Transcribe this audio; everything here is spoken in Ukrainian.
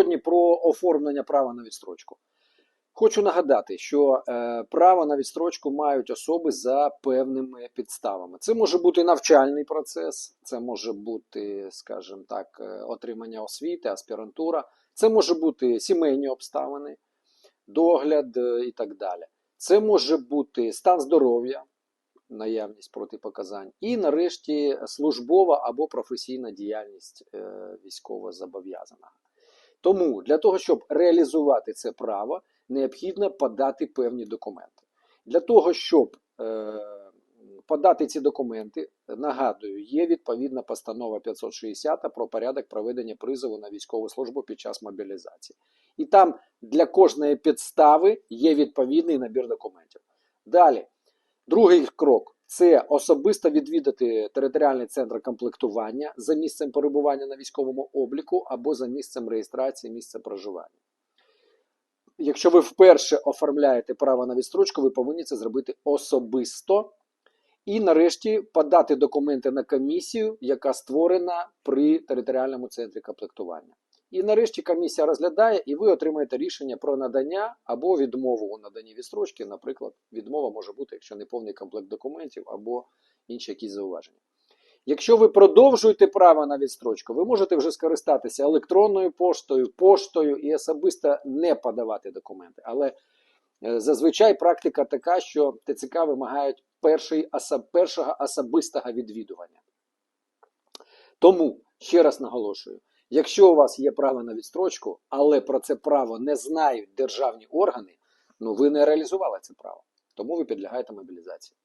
Сьогодні про оформлення права на відстрочку. Хочу нагадати, що е, право на відстрочку мають особи за певними підставами. Це може бути навчальний процес, це може бути, скажімо так, е, отримання освіти, аспірантура, це може бути сімейні обставини, догляд е, і так далі. Це може бути стан здоров'я, наявність протипоказань, і нарешті службова або професійна діяльність е, військовозобов'язаного. Тому для того, щоб реалізувати це право, необхідно подати певні документи. Для того, щоб е, подати ці документи, нагадую, є відповідна постанова 560 про порядок проведення призову на військову службу під час мобілізації. І там для кожної підстави є відповідний набір документів. Далі, другий крок це особисто відвідати територіальний центр комплектування за місцем перебування на військовому обліку або за місцем реєстрації місця проживання. Якщо ви вперше оформляєте право на відстрочку, ви повинні це зробити особисто. І нарешті подати документи на комісію, яка створена при територіальному центрі комплектування. І нарешті комісія розглядає, і ви отримаєте рішення про надання або відмову у наданні відстрочки. Наприклад, відмова може бути, якщо не повний комплект документів або інші якісь зауваження. Якщо ви продовжуєте право на відстрочку, ви можете вже скористатися електронною поштою, поштою і особисто не подавати документи. Але е, зазвичай практика така, що ТЦК вимагають першого особистого відвідування. Тому, ще раз наголошую, якщо у вас є право на відстрочку, але про це право не знають державні органи, ну ви не реалізували це право. Тому ви підлягаєте мобілізації.